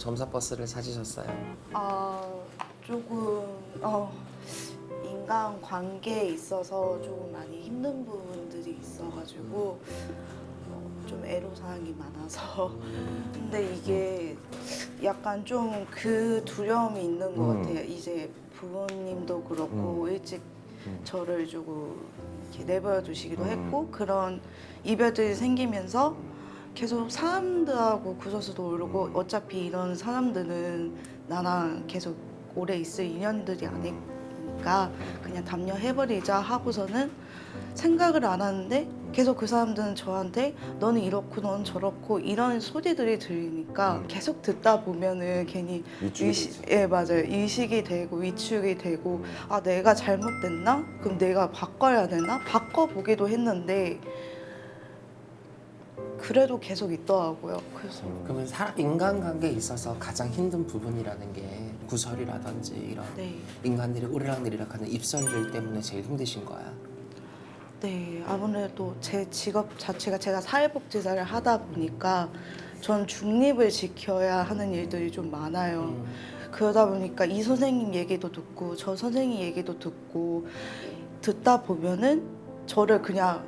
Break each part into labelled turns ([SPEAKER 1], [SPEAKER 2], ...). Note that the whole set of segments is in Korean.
[SPEAKER 1] 점사버스를 찾으셨어요?
[SPEAKER 2] 아 조금 어 인간 관계에 있어서 조금 많이 힘든 부분들이 있어가지고 어, 좀 애로사항이 많아서 근데 이게 약간 좀 그 두려움이 있는 것
[SPEAKER 3] 음.
[SPEAKER 2] 같아요. 이제 부모님도 그렇고 일찍
[SPEAKER 3] 음.
[SPEAKER 2] 저를 조금 이렇게 내버려 두시기도
[SPEAKER 3] 음.
[SPEAKER 2] 했고 그런 이별들이 생기면서 계속 사람들하고 구설수도 오르고 어차피 이런 사람들은 나랑 계속 오래 있을 인연들이 아니니까 그냥 담요해버리자 하고서는 생각을 안 하는데 계속 그 사람들은 저한테 너는 이렇고 너는 저렇고 이런 소리들이 들리니까
[SPEAKER 3] 음.
[SPEAKER 2] 계속 듣다 보면은 괜히
[SPEAKER 3] 위축이
[SPEAKER 2] 의식. 예 맞아요 의식이 되고 위축이 되고 아 내가 잘못됐나? 그럼 내가 바꿔야 되나? 바꿔 보기도 했는데 그래도 계속 있더라고요. 그래서
[SPEAKER 1] 그러면 사람 인간관계에 있어서 가장 힘든 부분이라는 게 구설이라든지 이런
[SPEAKER 2] 네,
[SPEAKER 1] 인간들이 오르락내리락 하는 입설들 때문에 제일 힘드신 거야.
[SPEAKER 2] 네 아무래도 제 직업 자체가 제가 사회복지사를 하다 보니까 전 중립을 지켜야 하는 일들이 좀 많아요.
[SPEAKER 1] 음.
[SPEAKER 2] 그러다 보니까 이 선생님 얘기도 듣고 저 선생님 얘기도 듣고 듣다 보면은 저를 그냥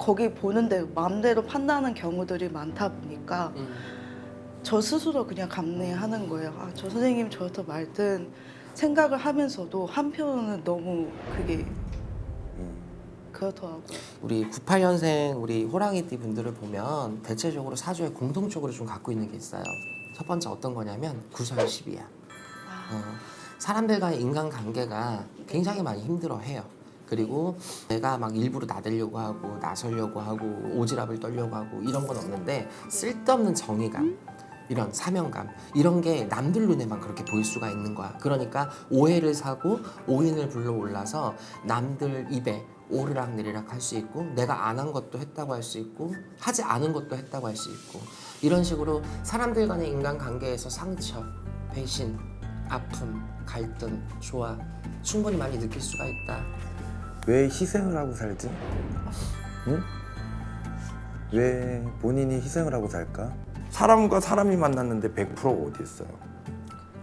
[SPEAKER 2] 거기 보는데 마음대로 판단하는 경우들이 많다 보니까
[SPEAKER 1] 음.
[SPEAKER 2] 저 스스로 그냥 감내하는 거예요. 아, 저 선생님 저렇다 말든 생각을 하면서도 한편으로는 너무 그게
[SPEAKER 3] 음.
[SPEAKER 2] 그렇더라고요.
[SPEAKER 1] 우리 98년생 우리 호랑이띠 분들을 보면 대체적으로 사주에 공통적으로 좀 갖고 있는 게 있어요. 첫 번째 어떤 거냐면 구설십이야.
[SPEAKER 2] 아,
[SPEAKER 1] 어, 사람들과의 인간관계가 굉장히 많이 힘들어해요. 그리고 내가 막 일부러 나대려고 하고 나서려고 하고 오지랖을 떨려고 하고 이런 건 없는데 쓸데없는 정의감 이런 사명감 이런 게 남들 눈에만 그렇게 보일 수가 있는 거야. 그러니까 오해를 사고 오인을 불러 올라서 남들 입에 오르락 내리락 할 수 있고 내가 안 한 것도 했다고 할 수 있고 하지 않은 것도 했다고 할 수 있고 이런 식으로 사람들 간의 인간관계에서 상처, 배신, 아픔, 갈등, 조화 충분히 많이 느낄 수가 있다.
[SPEAKER 3] 왜 희생을 하고 살지? 응? 왜 본인이 희생을 하고 살까? 사람과 사람이 만났는데 100%가 어디 있어요?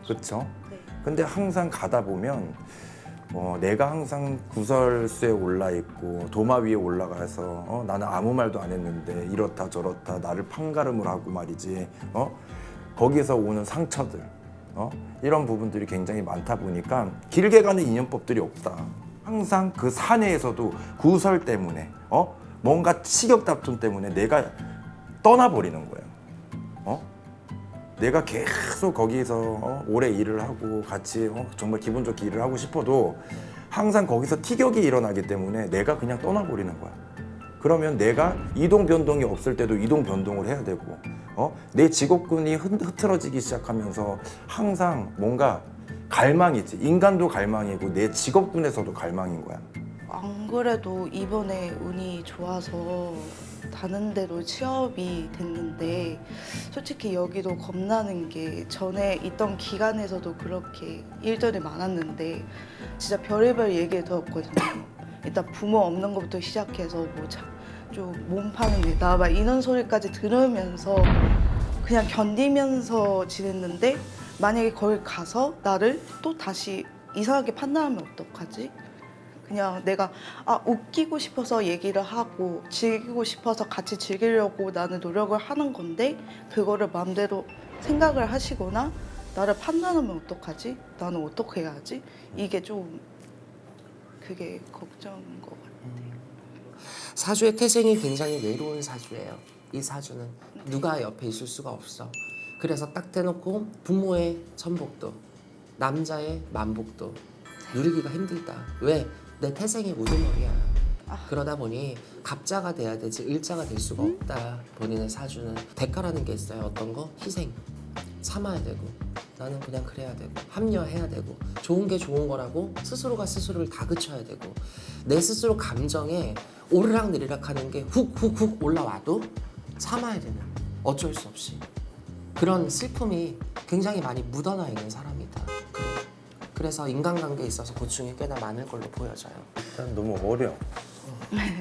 [SPEAKER 3] 그렇죠?
[SPEAKER 2] 네.
[SPEAKER 3] 근데 항상 가다 보면 어, 내가 항상 구설수에 올라 있고 도마 위에 올라가서 어, 나는 아무 말도 안 했는데 이렇다 저렇다 나를 판가름을 하고 말이지 어? 거기서 오는 상처들 어? 이런 부분들이 굉장히 많다 보니까 길게 가는 인연법들이 없다. 항상 그 사내에서도 구설 때문에 어? 뭔가 치격 다툼 때문에 내가 떠나버리는 거예요. 어? 내가 계속 거기서 어, 오래 일을 하고 같이 어, 정말 기분 좋게 일을 하고 싶어도 항상 거기서 티격이 일어나기 때문에 내가 그냥 떠나버리는 거야. 그러면 내가 이동 변동이 없을 때도 이동 변동을 해야 되고, 어? 내 직업군이 흐- 흐트러지기 시작하면서 항상 뭔가 갈망이지. 인간도 갈망이고 내 직업군에서도 갈망인 거야.
[SPEAKER 2] 안 그래도 이번에 운이 좋아서 다른 데로 취업이 됐는데 솔직히 여기도 겁나는 게 전에 있던 기간에서도 그렇게 일들이 많았는데 진짜 별의별 얘기를 들었거든요. 일단 부모 없는 것부터 시작해서 뭐좀 파는 게 나와 이런 소리까지 들으면서 그냥 견디면서 지냈는데 만약에 거기 가서 나를 또 다시 이상하게 판단하면 어떡하지? 그냥 내가 아 웃기고 싶어서 얘기를 하고 즐기고 싶어서 같이 즐기려고 나는 노력을 하는 건데 그거를 마음대로 생각을 하시거나 나를 판단하면 어떡하지? 나는 어떻게 해야 하지? 이게 좀 그게 걱정인 것 같아요.
[SPEAKER 1] 사주의 태생이 굉장히 외로운 사주예요. 이 사주는 누가 옆에 있을 수가 없어. 그래서 딱 대놓고 부모의 천복도 남자의 만복도 누리기가 힘들다. 왜? 내 태생이 우두머리야. 그러다 보니 갑자가 돼야 되지 을자가 될 수가 없다. 본인의 사주는 대가라는 게 있어요. 어떤 거? 희생. 참아야 되고 나는 그냥 그래야 되고 합리화해야 되고 좋은 게 좋은 거라고 스스로가 스스로를 다그쳐야 되고 내 스스로 감정에 오르락 내리락 하는 게 훅훅훅 올라와도 참아야 되는 어쩔 수 없이 그런 슬픔이 굉장히 많이 묻어나 있는 사람이다. 그래. 그래서 인간관계에 있어서 고충이 꽤나 많을 걸로 보여져요.
[SPEAKER 3] 일단 너무 어려.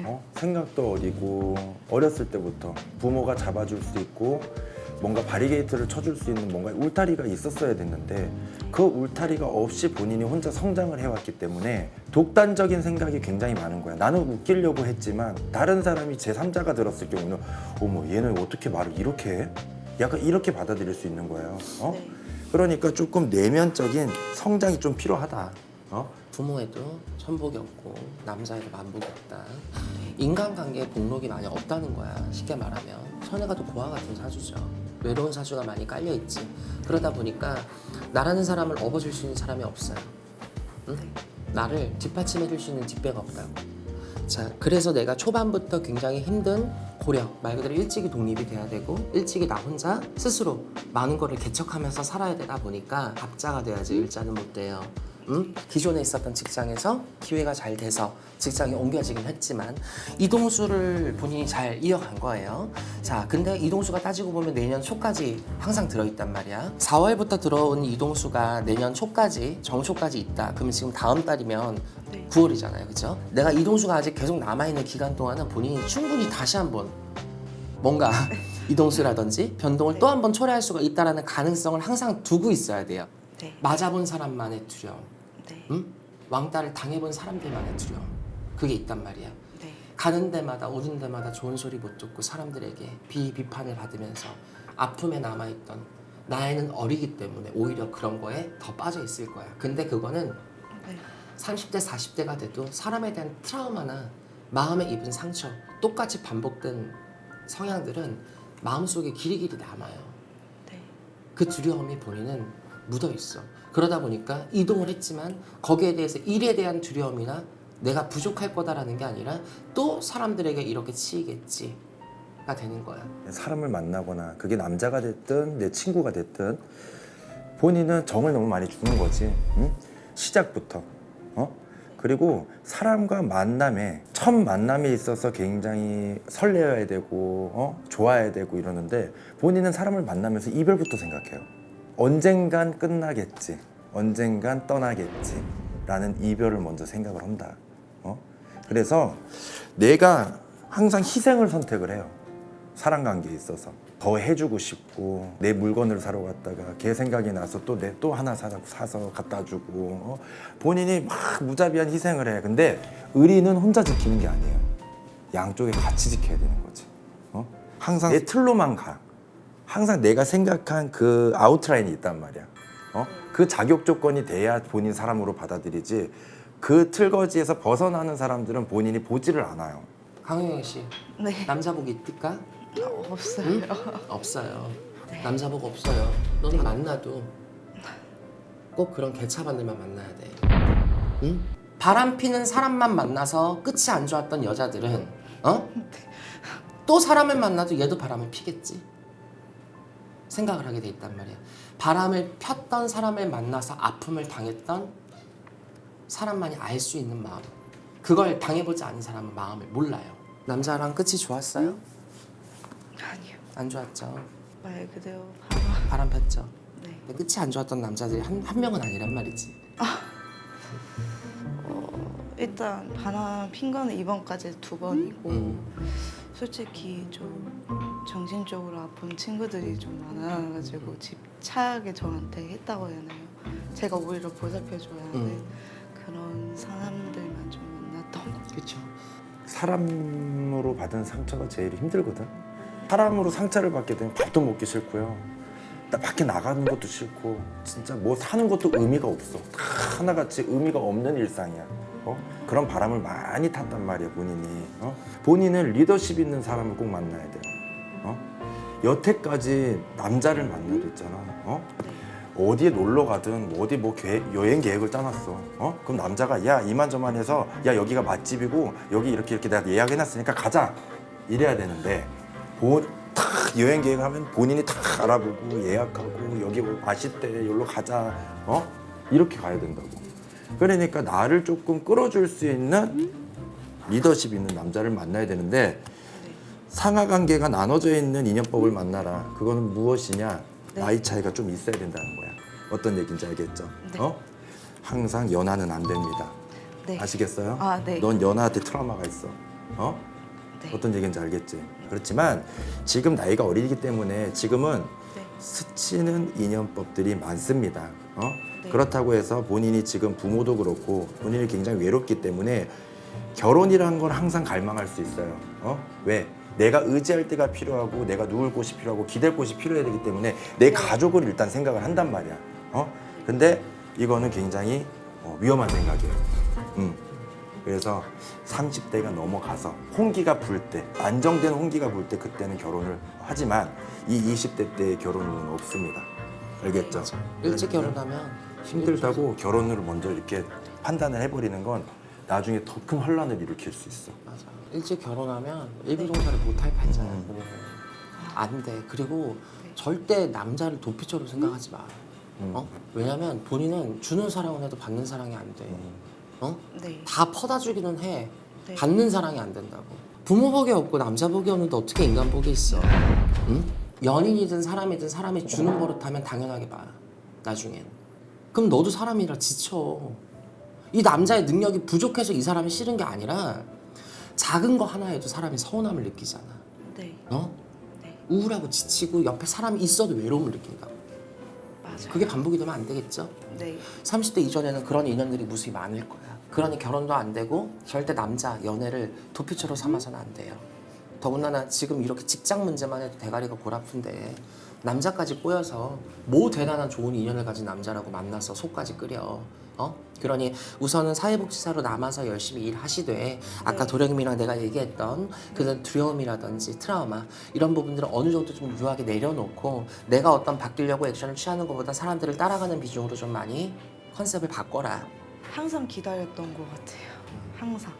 [SPEAKER 3] 어? 생각도 어리고 어렸을 때부터 부모가 잡아줄 수 있고 뭔가 바리게이트를 쳐줄 수 있는 뭔가 울타리가 있었어야 됐는데 그 울타리가 없이 본인이 혼자 성장을 해왔기 때문에 독단적인 생각이 굉장히 많은 거야. 나는 웃기려고 했지만 다른 사람이 제 3자가 들었을 경우는 어머 얘는 어떻게 말을 이렇게 해? 약간 이렇게 받아들일 수 있는 거예요. 어?
[SPEAKER 2] 네.
[SPEAKER 3] 그러니까 조금 내면적인 성장이 좀 필요하다. 어?
[SPEAKER 1] 부모에도 천복이 없고 남자에도 만복이 없다. 인간관계에 복록이 많이 없다는 거야. 쉽게 말하면 선혜가도 고아 같은 사주죠. 외로운 사주가 많이 깔려 있지. 그러다 보니까 나라는 사람을 업어줄 수 있는 사람이 없어요. 응? 나를 뒷받침해줄 수 있는 뒷배가 없다고. 자, 그래서 내가 초반부터 굉장히 힘든 고력, 말 그대로 일찍이 독립이 돼야 되고 일찍이 나 혼자 스스로 많은 거를 개척하면서 살아야 되다 보니까 갑자가 돼야지 일자는 못 돼요. 음? 기존에 있었던 직장에서 기회가 잘 돼서 직장이 옮겨지긴 했지만 이동수를 본인이 잘 이어간 거예요. 자, 근데 이동수가 따지고 보면 내년 초까지 항상 들어있단 말이야. 4월부터 들어온 이동수가 내년 초까지 정초까지 있다. 그러면 지금 다음 달이면
[SPEAKER 2] 네.
[SPEAKER 1] 9월이잖아요, 그죠? 내가 이동수가 아직 계속 남아 있는 기간 동안은 본인이 충분히 다시 한번 뭔가 이동수라든지 변동을 또 한 번 초래할 수가 있다라는 가능성을 항상 두고 있어야 돼요.
[SPEAKER 2] 네.
[SPEAKER 1] 맞아본 사람만의 두려움,
[SPEAKER 2] 네.
[SPEAKER 1] 응? 왕따를 당해본 사람들만 의 두려움, 그게 있단 말이야.
[SPEAKER 2] 네.
[SPEAKER 1] 가는 데마다 오는 데마다 좋은 소리 못 듣고 사람들에게 비 비판을 받으면서 아픔에 남아있던 나이는 어리기 때문에 오히려 그런 거에 더 빠져 있을 거야. 근데 그거는
[SPEAKER 2] 네.
[SPEAKER 1] 30대, 40대가 돼도 사람에 대한 트라우마나 마음에 입은 상처 똑같이 반복된 성향들은 마음속에 길이길이 남아요.
[SPEAKER 2] 네.
[SPEAKER 1] 그 두려움이 본인은 묻어 있어. 그러다 보니까 이동을 했지만 거기에 대해서 일에 대한 두려움이나 내가 부족할 거다라는 게 아니라 또 사람들에게 이렇게 치이겠지 가 되는 거야.
[SPEAKER 3] 사람을 만나거나 그게 남자가 됐든 내 친구가 됐든 본인은 정을 너무 많이 주는 거지. 응? 시작부터. 어? 그리고 사람과 만남에 첫 만남에 있어서 굉장히 설레어야 되고 어? 좋아야 되고 이러는데 본인은 사람을 만나면서 이별부터 생각해요. 언젠간 끝나겠지. 언젠간 떠나겠지. 라는 이별을 먼저 생각을 한다. 어? 그래서 내가 항상 희생을 선택을 해요. 사람 관계에 있어서 더 해주고 싶고 내 물건을 사러 갔다가 걔 생각이 나서 또 내 또 하나 사, 사서 갖다 주고 어? 본인이 막 무자비한 희생을 해 근데 의리는 혼자 지키는 게 아니에요 양쪽에 같이 지켜야 되는 거지 어? 항상 내 틀로만 가 항상 내가 생각한 그 아웃라인이 있단 말이야 어? 그 자격 조건이 돼야 본인 사람으로 받아들이지 그 틀거지에서 벗어나는 사람들은 본인이 보지를 않아요
[SPEAKER 1] 강효영 씨,
[SPEAKER 2] 네.
[SPEAKER 1] 남자복 있을까?
[SPEAKER 2] 없어요.
[SPEAKER 1] 응? 없어요. 남자복 없어요. 너는 만나도 꼭 그런 개차반들만 만나야 돼. 응? 바람 피는 사람만 만나서 끝이 안 좋았던 여자들은 어? 또 사람을 만나도 얘도 바람을 피겠지. 생각을 하게 돼 있단 말이야. 바람을 폈던 사람을 만나서 아픔을 당했던 사람만이 알 수 있는 마음. 그걸 당해보지 않은 사람은 마음을 몰라요. 남자랑 끝이 좋았어요?
[SPEAKER 2] 아니요.
[SPEAKER 1] 안 좋았죠.
[SPEAKER 2] 말 그대로 바람.
[SPEAKER 1] 바람 폈죠.
[SPEAKER 2] 네.
[SPEAKER 1] 근데 끝이 안 좋았던 남자들이 한, 한 명은 아니란 말이지.
[SPEAKER 2] 일단 바람 핀 거는 이번까지 두 번이고
[SPEAKER 1] 음.
[SPEAKER 2] 솔직히 좀 정신적으로 아픈 친구들이 좀 많아가지고 집착에 저한테 했다고 해야 하나요? 제가 오히려 보살펴줘야 하는
[SPEAKER 1] 음.
[SPEAKER 2] 그런 사람들만 좀 만났던 것
[SPEAKER 1] 그렇죠.
[SPEAKER 3] 사람으로 받은 상처가 제일 힘들거든. 사람으로 상처를 받게 되면 밥도 먹기 싫고요. 나 밖에 나가는 것도 싫고 진짜 뭐 사는 것도 의미가 없어. 다 하나같이 의미가 없는 일상이야. 어? 그런 바람을 많이 탔단 말이야 본인이. 어? 본인은 리더십 있는 사람을 꼭 만나야 돼. 어? 여태까지 남자를 만나도 있잖아. 어? 어디에 놀러 가든 뭐 어디 뭐 계획, 여행 계획을 짜놨어. 어? 그럼 남자가 야 이만저만 해서 야 여기가 맛집이고 여기 이렇게 이렇게 내가 예약해놨으니까 가자 이래야 되는데 본, 탁 여행 계획 하면 본인이 탁 알아보고 예약하고 여기 뭐 맛있대 여기로 가자 어 이렇게 가야 된다고. 그러니까 나를 조금 끌어줄 수 있는 리더십 있는 남자를 만나야 되는데 상하 관계가 나눠져 있는 인연법을 만나라. 그거는 무엇이냐?
[SPEAKER 2] 네.
[SPEAKER 3] 나이 차이가 좀 있어야 된다는 거야. 어떤 얘기인지 알겠죠?
[SPEAKER 2] 네.
[SPEAKER 3] 어? 항상 연하는 안 됩니다.
[SPEAKER 2] 네.
[SPEAKER 3] 아시겠어요?
[SPEAKER 2] 아, 네.
[SPEAKER 3] 넌 연하한테 트라우마가 있어. 어?
[SPEAKER 2] 네.
[SPEAKER 3] 어떤 얘기인지 알겠지? 그렇지만 지금 나이가 어리기 때문에 지금은
[SPEAKER 2] 네.
[SPEAKER 3] 스치는 인연법들이 많습니다. 어?
[SPEAKER 2] 네.
[SPEAKER 3] 그렇다고 해서 본인이 지금 부모도 그렇고 본인이 굉장히 외롭기 때문에 결혼이라는 건 항상 갈망할 수 있어요. 어? 왜? 내가 의지할 때가 필요하고 내가 누울 곳이 필요하고 기댈 곳이 필요해야 되기 때문에 내
[SPEAKER 2] 네.
[SPEAKER 3] 가족을 일단 생각을 한단 말이야. 어? 근데 이거는 굉장히 어, 위험한 생각이에요. 음. 그래서 30대가 넘어가서 홍기가 불 때, 안정된 홍기가 불 때 그때는 결혼을 하지만 이 20대 때의 결혼은 없습니다. 알겠죠?
[SPEAKER 1] 일찍 결혼하면
[SPEAKER 3] 힘들다고 결혼을 먼저 이렇게 판단을 해버리는 건 나중에 더 큰 혼란을 일으킬 수 있어.
[SPEAKER 1] 맞아. 일찍 결혼하면 일부동사를 못할 판자야.
[SPEAKER 3] 음.
[SPEAKER 1] 안 돼. 그리고
[SPEAKER 2] 네.
[SPEAKER 1] 절대 남자를 도피처로 생각하지 마.
[SPEAKER 3] 음.
[SPEAKER 1] 어? 왜냐면 본인은 주는 사랑은 해도 받는 사랑이 안 돼.
[SPEAKER 3] 음.
[SPEAKER 1] 어?
[SPEAKER 2] 네.
[SPEAKER 1] 다 퍼다 주기는 해.
[SPEAKER 2] 네.
[SPEAKER 1] 받는 사랑이 안 된다고. 부모 복이 없고 남자 복이 없는데 어떻게 인간 복이 있어? 응? 연인이든 사람이든 사람이 주는 버릇하면 당연하게 봐. 나중엔. 그럼 너도 사람이라 지쳐. 이 남자의 능력이 부족해서 이 사람이 싫은 게 아니라 작은 거 하나에도 사람이 서운함을 느끼잖아.
[SPEAKER 2] 네.
[SPEAKER 1] 어?
[SPEAKER 2] 네.
[SPEAKER 1] 우울하고 지치고 옆에 사람이 있어도 외로움을 느낀다.
[SPEAKER 2] 맞아요.
[SPEAKER 1] 그게 반복이 되면 안 되겠죠?
[SPEAKER 2] 네.
[SPEAKER 1] 30대 이전에는 그런 인연들이 무수히 많을 거야. 그러니 결혼도 안 되고 절대 남자 연애를 도피처로 삼아서는 안 돼요. 더군다나 지금 이렇게 직장 문제만 해도 대가리가 골아픈데 남자까지 꼬여서 뭐 대단한 좋은 인연을 가진 남자라고 만나서 속까지 끓여. 어? 그러니 우선은 사회복지사로 남아서 열심히 일하시되 아까
[SPEAKER 2] 네.
[SPEAKER 1] 도령님이랑 내가 얘기했던 그 두려움이라든지 트라우마 이런 부분들을 어느 정도 좀 유하게 내려놓고 내가 어떤 바뀌려고 액션을 취하는 것보다 사람들을 따라가는 비중으로 좀 많이 컨셉을 바꿔라.
[SPEAKER 2] 항상 기다렸던 것 같아요. 항상.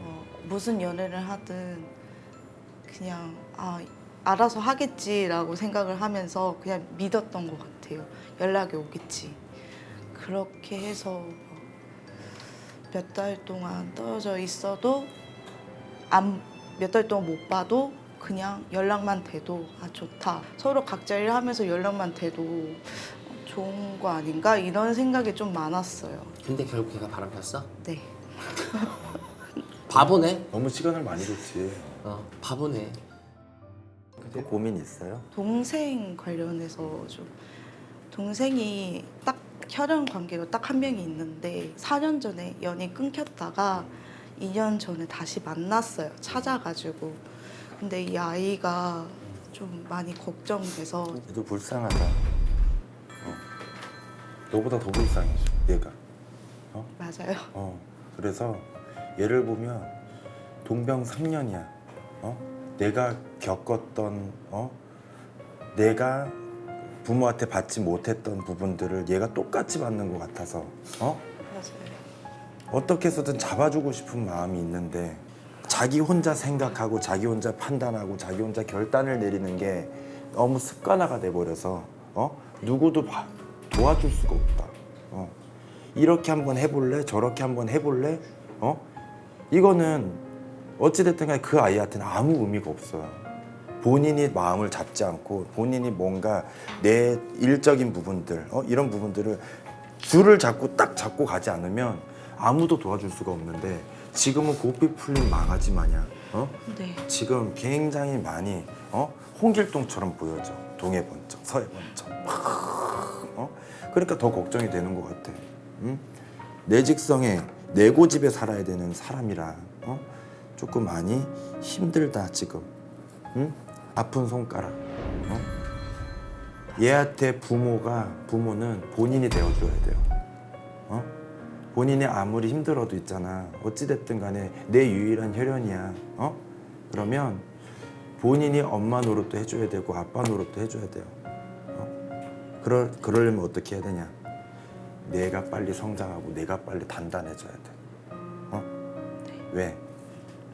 [SPEAKER 2] 어, 무슨 연애를 하든 그냥 아 알아서 하겠지라고 생각을 하면서 그냥 믿었던 것 같아요. 연락이 오겠지. 그렇게 해서 몇 달 동안 떨어져 있어도 몇 달 동안 못 봐도 그냥 연락만 돼도 아 좋다. 서로 각자 일하면서 연락만 돼도 좋은 거 아닌가 이런 생각이 좀 많았어요.
[SPEAKER 1] 근데 결국 걔가 바람 폈어?
[SPEAKER 2] 네.
[SPEAKER 1] 바보네.
[SPEAKER 3] 너무 시간을 많이 줬지.
[SPEAKER 1] 어, 바보네.
[SPEAKER 3] 또 고민 있어요?
[SPEAKER 2] 동생 관련해서 좀 동생이 딱 혈연 관계로 딱 한 명이 있는데 4년 전에 연이 끊겼다가 2년 전에 다시 만났어요. 찾아가지고. 근데 이 아이가 좀 많이 걱정돼서
[SPEAKER 3] 얘도 불쌍하다. 어. 너보다 더 불쌍해, 얘가.
[SPEAKER 2] 맞아요.
[SPEAKER 3] 어. 그래서 얘를 보면 동병상련이야. 어? 내가 겪었던 어? 내가 부모한테 받지 못했던 부분들을 얘가 똑같이 받는 것 같아서 어?
[SPEAKER 2] 맞아요.
[SPEAKER 3] 어떻게 해서든 잡아주고 싶은 마음이 있는데 자기 혼자 생각하고 자기 혼자 판단하고 자기 혼자 결단을 내리는 게 너무 습관화가 돼 버려서 어 누구도 봐- 도와줄 수가 없다. 어 이렇게 한번 해볼래 저렇게 한번 해볼래 어 이거는 어찌 됐든 간에 그 아이한테는 아무 의미가 없어요. 본인이 마음을 잡지 않고 본인이 뭔가 내 일적인 부분들 어? 이런 부분들을 줄을 잡고 딱 잡고 가지 않으면 아무도 도와줄 수가 없는데 지금은 고삐 풀린 망아지 마냥 어?
[SPEAKER 2] 네.
[SPEAKER 3] 지금 굉장히 많이 어? 홍길동처럼 보여져 동해 번쩍 서해 번쩍 어? 그러니까 더 걱정이 되는 것 같아 응? 내 직성에 내 고집에 살아야 되는 사람이라 어? 조금 많이 힘들다 지금 응? 아픈 손가락 어? 얘한테 부모가 부모는 본인이 되어줘야 돼요 어? 본인이 아무리 힘들어도 있잖아 어찌됐든 간에 내 유일한 혈연이야 어? 그러면 본인이 엄마 노릇도 해줘야 되고 아빠 노릇도 해줘야 돼요 어? 그러, 그러려면 어떻게 해야 되냐 내가 빨리 성장하고 내가 빨리 단단해져야 돼 어? 왜?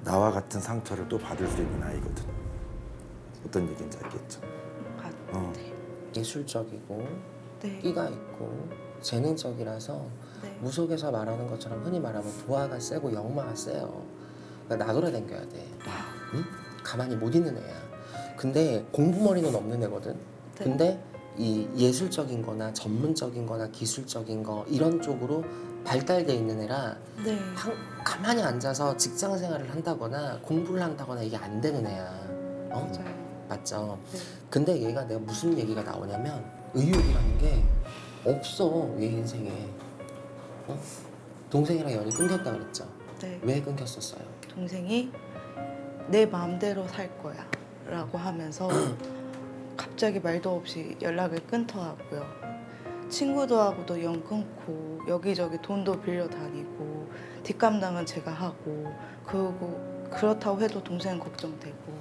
[SPEAKER 3] 나와 같은 상처를 또 받을 수 있는 아이거든 어떤 얘기인지 알겠죠?
[SPEAKER 2] 가-
[SPEAKER 3] 어.
[SPEAKER 2] 네.
[SPEAKER 1] 예술적이고
[SPEAKER 2] 네.
[SPEAKER 1] 끼가 있고 재능적이라서
[SPEAKER 2] 네.
[SPEAKER 1] 무속에서 말하는 것처럼 흔히 말하면 도화가 세고 역마가 세요. 그러니까 나돌아다녀야 돼. 응? 가만히 못 있는 애야. 근데 공부머리는 없는 애거든.
[SPEAKER 2] 네.
[SPEAKER 1] 근데 이 예술적인 거나 전문적인 거나 기술적인 거 이런 쪽으로 발달돼 있는 애라
[SPEAKER 2] 네.
[SPEAKER 1] 한- 가만히 앉아서 직장 생활을 한다거나 공부를 한다거나 이게 안 되는 애야. 어?
[SPEAKER 2] 맞아요.
[SPEAKER 1] 맞죠?
[SPEAKER 2] 네.
[SPEAKER 1] 근데 얘가 내가 무슨 얘기가 나오냐면 의욕이라는 게 없어 얘 인생에. 어? 동생이랑 연이 끊겼다 그랬죠.
[SPEAKER 2] 네.
[SPEAKER 1] 왜 끊겼었어요?
[SPEAKER 2] 동생이 내 마음대로 살 거야 라고 하면서 갑자기 말도 없이 연락을 끊더라고요. 친구들하고도 연 끊고 여기저기 돈도 빌려 다니고 뒷감당은 제가 하고 그리고 그렇다고 해도 동생은 걱정되고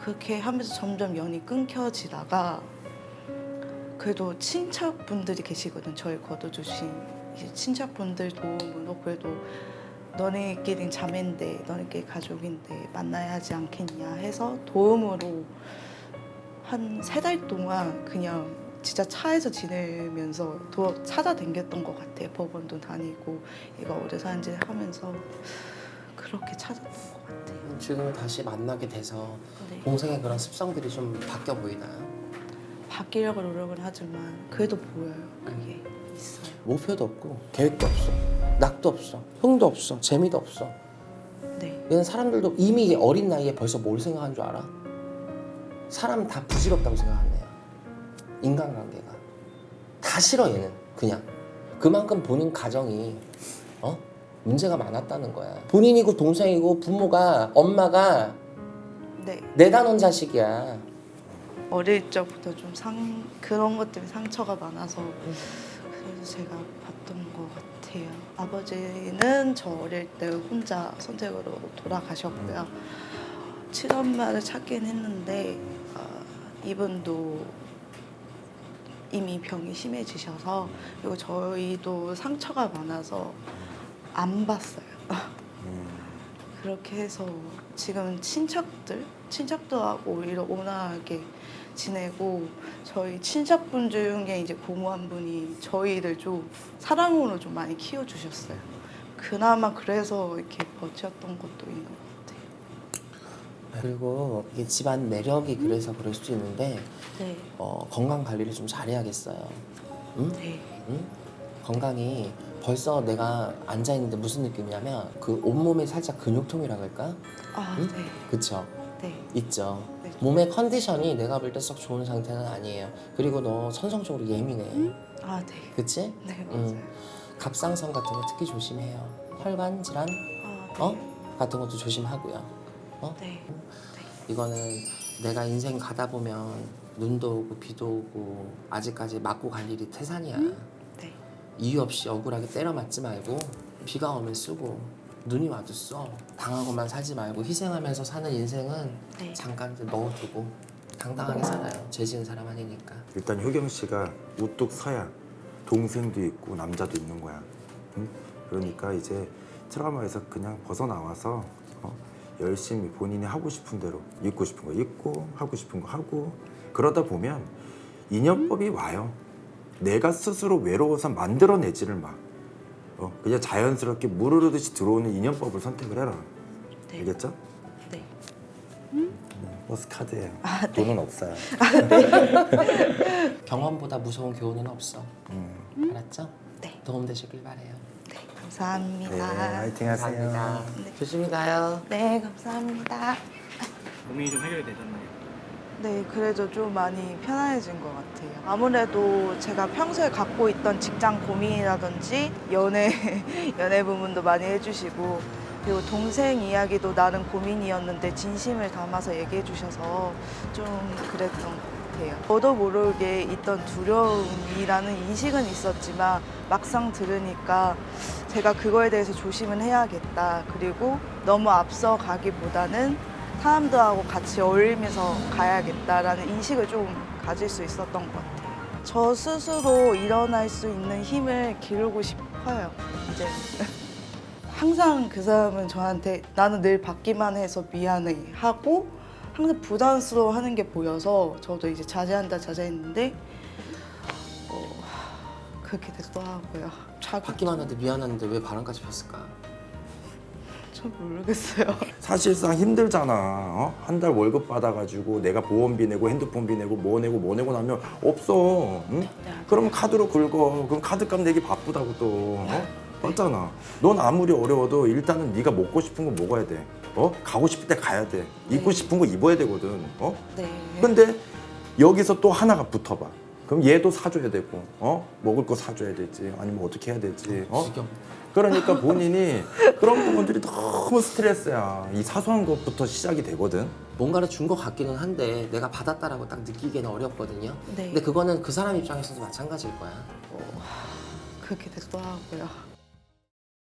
[SPEAKER 2] 그렇게 하면서 점점 연이 끊겨지다가 그래도 친척분들이 계시거든 저희 거둬주신 친척분들 도움으로 그래도 너네끼리 자매인데 너네끼리 가족인데 만나야 하지 않겠냐 해서 도움으로 한 세 달 동안 그냥 진짜 차에서 지내면서 도 찾아댕겼던 것 같아요. 법원도 다니고 얘가 어디 사는지 하면서 그렇게 찾았던 것 같아요
[SPEAKER 1] 지금 다시 만나게 돼서
[SPEAKER 2] 네.
[SPEAKER 1] 동생의 그런 습성들이 좀 바뀌어 보이나요?
[SPEAKER 2] 바뀌려고 노력은 하지만 그래도 보여요 그게 있어요
[SPEAKER 1] 목표도 없고 계획도 없어. 낙도 없어. 흥도 없어. 재미도 없어.
[SPEAKER 2] 네
[SPEAKER 1] 얘는 사람들도 이미 어린 나이에 벌써 뭘 생각한 줄 알아? 사람 다 부질없다고 생각하네요. 인간관계가 다 싫어 얘는 그냥 그만큼 본인 가정이 어 문제가 많았다는 거야. 본인이고 동생이고 부모가 엄마가
[SPEAKER 2] 네.
[SPEAKER 1] 내다 놓은 자식이야.
[SPEAKER 2] 어릴 적부터 좀 상 그런 것 때문에 상처가 많아서 그래서 제가 봤던 것 같아요. 아버지는 저 어릴 때 혼자 선택으로 돌아가셨고요. 친엄마를 찾긴 했는데 어, 이분도 이미 병이 심해지셔서 그리고 저희도 상처가 많아서 안 봤어요. 그렇게 해서 지금 친척들 친척들하고 오히려 온화하게 지내고 저희 친척분 중에 이제 고모 한 분이 저희를 좀 사랑으로 좀 많이 키워주셨어요. 그나마 그래서 이렇게 버텼던 것도 있는 것 같아요.
[SPEAKER 1] 그리고 이게 집안 내력이 그래서 그럴 수도 있는데
[SPEAKER 2] 네,
[SPEAKER 1] 어, 건강 관리를 좀 잘해야겠어요. 응?
[SPEAKER 2] 네,
[SPEAKER 1] 응? 건강이 벌써 내가 앉아 있는데 무슨 느낌이냐면 그 온몸에 살짝 근육통이라 그럴까?
[SPEAKER 2] 아,
[SPEAKER 1] 응?
[SPEAKER 2] 네,
[SPEAKER 1] 그쵸?
[SPEAKER 2] 네,
[SPEAKER 1] 있죠.
[SPEAKER 2] 네.
[SPEAKER 1] 몸의 컨디션이 내가 볼 때 썩 좋은 상태는 아니에요. 그리고 너 천성적으로 예민해.
[SPEAKER 2] 아, 네,
[SPEAKER 1] 그치?
[SPEAKER 2] 네,
[SPEAKER 1] 응.
[SPEAKER 2] 맞아요.
[SPEAKER 1] 갑상선 같은 거 특히 조심해요. 혈관 질환
[SPEAKER 2] 아, 네,
[SPEAKER 1] 어? 같은 것도 조심하고요. 어?
[SPEAKER 2] 네,
[SPEAKER 1] 이거는 내가 인생 가다 보면 눈도 오고 비도 오고 아직까지 맞고 갈 일이 태산이야.
[SPEAKER 2] 네,
[SPEAKER 1] 이유 없이 억울하게 때려 맞지 말고 비가 오면 쓰고 눈이 와도 써. 당하고만 살지 말고 희생하면서 사는 인생은
[SPEAKER 2] 네.
[SPEAKER 1] 잠깐 좀 넣어두고 당당하게 살아요. 죄 지은 사람 아니니까.
[SPEAKER 3] 일단 효경 씨가 우뚝 서야 동생도 있고 남자도 있는 거야. 응? 그러니까 이제 트라우마에서 그냥 벗어나와서 어? 열심히 본인이 하고 싶은 대로 입고 싶은 거 입고 하고 싶은 거 하고 그러다 보면 인연법이 와요. 내가 스스로 외로워서 만들어내지를 마. 어? 그냥 자연스럽게 물 흐르듯이 들어오는 인연법을 선택을 해라.
[SPEAKER 2] 네,
[SPEAKER 3] 알겠죠?
[SPEAKER 2] 네.
[SPEAKER 3] 버스 카드예요. 돈은 없어요.
[SPEAKER 1] 경험보다 무서운 교훈은 없어.
[SPEAKER 3] 음.
[SPEAKER 1] 알았죠?
[SPEAKER 2] 네.
[SPEAKER 1] 도움 되시길 바래요.
[SPEAKER 2] 네,
[SPEAKER 3] 네,
[SPEAKER 2] 감사합니다.
[SPEAKER 3] 화이팅 하세요.
[SPEAKER 1] 감사합니다.
[SPEAKER 2] 네.
[SPEAKER 1] 조심히 가요.
[SPEAKER 2] 네, 감사합니다.
[SPEAKER 4] 고민이 좀 해결이 되셨나요?
[SPEAKER 2] 네, 그래도 좀 많이 편안해진 것 같아요. 아무래도 제가 평소에 갖고 있던 직장 고민이라든지 연애, 연애 부분도 많이 해주시고, 그리고 동생 이야기도 나는 고민이었는데 진심을 담아서 얘기해 주셔서 좀 그랬던 것 같아요. 저도 모르게 있던 두려움이라는 인식은 있었지만 막상 들으니까 제가 그거에 대해서 조심은 해야겠다. 그리고 너무 앞서 가기보다는 사람들하고 같이 어울리면서 가야겠다라는 인식을 좀 가질 수 있었던 것 같아요. 저 스스로 일어날 수 있는 힘을 기르고 싶어요. 이제 항상 그 사람은 저한테 나는 늘 받기만 해서 미안해 하고 항상 부담스러워하는 게 보여서 저도 이제 자제한다 자제했는데 어, 그렇게 됐더라고요. 자꾸
[SPEAKER 1] 받기만 하는데 미안한데 왜 바람까지 폈을까?
[SPEAKER 2] 저 모르겠어요.
[SPEAKER 3] 사실상 힘들잖아. 어? 한달 월급 받아가지고 내가 보험비 내고 핸드폰비 내고 뭐 내고 뭐 내고 나면 없어. 응? 그럼 카드로 긁어. 그럼 카드값 내기 바쁘다고 또. 어? 맞잖아. 넌 아무리 어려워도 일단은 네가 먹고 싶은 거 먹어야 돼. 어? 가고 싶을 때 가야 돼. 입고
[SPEAKER 2] 네.
[SPEAKER 3] 싶은 거 입어야 되거든. 어?
[SPEAKER 2] 네.
[SPEAKER 3] 근데 여기서 또 하나가 붙어봐. 그럼 얘도 사줘야 되고, 어? 먹을 거 사줘야 되지. 아니면 어떻게 해야 되지? 어?
[SPEAKER 1] 지경.
[SPEAKER 3] 그러니까 본인이 그런 부분들이 너무 스트레스야. 이 사소한 것부터 시작이 되거든.
[SPEAKER 1] 뭔가를 준 것 같기는 한데 내가 받았다라고 딱 느끼기는 어렵거든요.
[SPEAKER 2] 네.
[SPEAKER 1] 근데 그거는 그 사람 입장에서도 마찬가지일 거야.
[SPEAKER 2] 그렇게 됐더라고요.